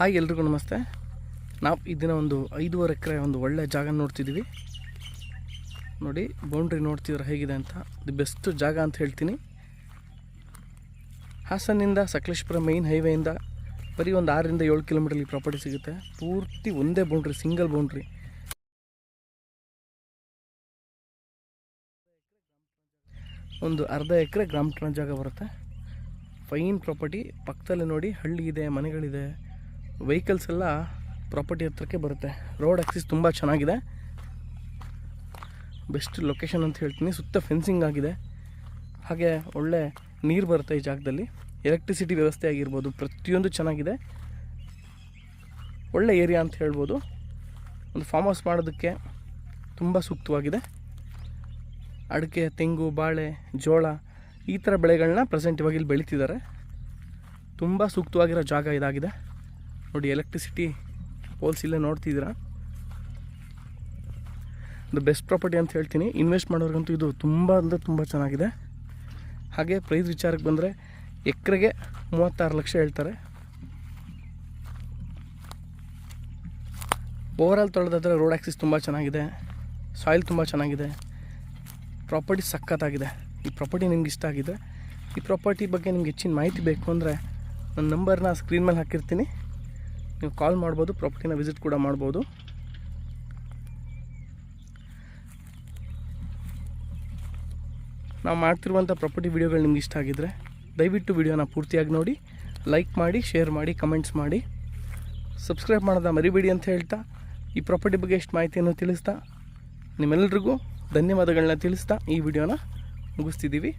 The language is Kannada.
ಹಾಯ್ ಎಲ್ರಿಗೂ ನಮಸ್ತೆ. ನಾವು ಇದನ್ನ ಒಂದು ಐದೂವರೆ ಎಕರೆ ಒಂದು ಒಳ್ಳೆ ಜಾಗ ನೋಡ್ತಿದ್ದೀವಿ. ನೋಡಿ ಬೌಂಡ್ರಿ ನೋಡ್ತಿದ್ರೆ ಹೇಗಿದೆ ಅಂತ. ದಿ ಬೆಸ್ಟ್ ಜಾಗ ಅಂತ ಹೇಳ್ತೀನಿ. ಹಾಸನಿಂದ ಸಕಲೇಶ್ಪುರ ಮೈನ್ ಹೈವೇಯಿಂದ ಬರೀ ಒಂದು ಆರರಿಂದ ಏಳು ಕಿಲೋಮೀಟರ್ ಪ್ರಾಪರ್ಟಿ ಸಿಗುತ್ತೆ. ಪೂರ್ತಿ ಒಂದೇ ಬೌಂಡ್ರಿ ಸಿಂಗಲ್ ಬೌಂಡ್ರಿ ಒಂದು ಅರ್ಧ ಎಕರೆ ಗ್ರಾಮ ಜಾಗ ಬರುತ್ತೆ. ಫೈನ್ ಪ್ರಾಪರ್ಟಿ ಪಕ್ಕದಲ್ಲಿ ನೋಡಿ ಹಳ್ಳಿ ಇದೆ, ಮನೆಗಳಿದೆ. ವೆಹಿಕಲ್ಸ್ ಎಲ್ಲ ಪ್ರಾಪರ್ಟಿ ಹತ್ರಕ್ಕೆ ಬರುತ್ತೆ. ರೋಡ್ ಆಕ್ಸಿಸ್ ತುಂಬ ಚೆನ್ನಾಗಿದೆ. ಬೆಸ್ಟ್ ಲೊಕೇಶನ್ ಅಂತ ಹೇಳ್ತೀನಿ. ಸುತ್ತ ಫೆನ್ಸಿಂಗ್ ಆಗಿದೆ. ಹಾಗೆ ಒಳ್ಳೆ ನೀರು ಬರುತ್ತೆ ಈ ಜಾಗದಲ್ಲಿ. ಎಲೆಕ್ಟ್ರಿಸಿಟಿ ವ್ಯವಸ್ಥೆ ಆಗಿರ್ಬೋದು. ಪ್ರತಿಯೊಂದು ಚೆನ್ನಾಗಿದೆ. ಒಳ್ಳೆ ಏರಿಯಾ ಅಂತ ಹೇಳ್ಬೋದು. ಒಂದು ಫಾರ್ಮ್ ಹೌಸ್ ಮಾಡೋದಕ್ಕೆ ತುಂಬ ಸೂಕ್ತವಾಗಿದೆ. ಅಡಿಕೆ, ತೆಂಗು, ಬಾಳೆ, ಜೋಳ ಈ ಥರ ಬೆಳೆಗಳನ್ನ ಪ್ರೆಸೆಂಟ್ ಇವಾಗ ಇಲ್ಲಿ ಬೆಳೀತಿದ್ದಾರೆ. ತುಂಬ ಸೂಕ್ತವಾಗಿರೋ ಜಾಗ ಇದಾಗಿದೆ. ನೋಡಿ ಎಲೆಕ್ಟ್ರಿಸಿಟಿ ಪೋಲ್ಸ್ ಇಲ್ಲೇ ನೋಡ್ತಿದ್ದೀರಾ? ಇದು ಬೆಸ್ಟ್ ಪ್ರಾಪರ್ಟಿ ಅಂತ ಹೇಳ್ತೀನಿ. ಇನ್ವೆಸ್ಟ್ ಮಾಡೋರ್ಗಂತೂ ಇದು ತುಂಬ ಅಂದರೆ ತುಂಬ ಚೆನ್ನಾಗಿದೆ. ಹಾಗೆ ಪ್ರೈಸ್ ವಿಚಾರಕ್ಕೆ ಬಂದರೆ ಎಕರೆಗೆ ಮೂವತ್ತಾರು ಲಕ್ಷ ಹೇಳ್ತಾರೆ. ಓವರಾಲ್ ತೊಳೆದಾದರೆ ರೋಡ್ ಆಕ್ಸಿಸ್ ತುಂಬ ಚೆನ್ನಾಗಿದೆ. ಸಾಯಿಲ್ ತುಂಬ ಚೆನ್ನಾಗಿದೆ. ಪ್ರಾಪರ್ಟಿ ಸಖತ್ತಾಗಿದೆ. ಈ ಪ್ರಾಪರ್ಟಿ ನಿಮ್ಗೆ ಇಷ್ಟ ಆಗಿದೆ ಈ ಪ್ರಾಪರ್ಟಿ ಬಗ್ಗೆ ನಿಮ್ಗೆ ಹೆಚ್ಚಿನ ಮಾಹಿತಿ ಬೇಕು ಅಂದರೆ ನನ್ನ ನಂಬರ್ನ ಸ್ಕ್ರೀನ್ ಮೇಲೆ ಹಾಕಿರ್ತೀನಿ. ನೀವು ಕಾಲ್ ಮಾಡ್ಬೋದು ಪ್ರಾಪರ್ಟಿನ ವಿಸಿಟ್ ಕೂಡ ಮಾಡ್ಬೋದು. ನಾವು ಮಾಡ್ತಿರುವಂಥ ಪ್ರಾಪರ್ಟಿ ವಿಡಿಯೋಗಳು ನಿಮ್ಗೆ ಇಷ್ಟ ಆಗಿದ್ದರೆ ದಯವಿಟ್ಟು ವಿಡಿಯೋನ ಪೂರ್ತಿಯಾಗಿ ನೋಡಿ ಲೈಕ್ ಮಾಡಿ ಶೇರ್ ಮಾಡಿ ಕಮೆಂಟ್ಸ್ ಮಾಡಿ. ಸಬ್ಸ್ಕ್ರೈಬ್ ಮಾಡೋದ ಮರಿಬೇಡಿ ಅಂತ ಹೇಳ್ತಾ, ಈ ಪ್ರಾಪರ್ಟಿ ಬಗ್ಗೆ ಎಷ್ಟು ಮಾಹಿತಿಯನ್ನು ತಿಳಿಸ್ತಾ ನಿಮ್ಮೆಲ್ಲರಿಗೂ ಧನ್ಯವಾದಗಳನ್ನ ತಿಳಿಸ್ತಾ ಈ ವಿಡಿಯೋನ ಮುಗಿಸ್ತಿದ್ದೀವಿ.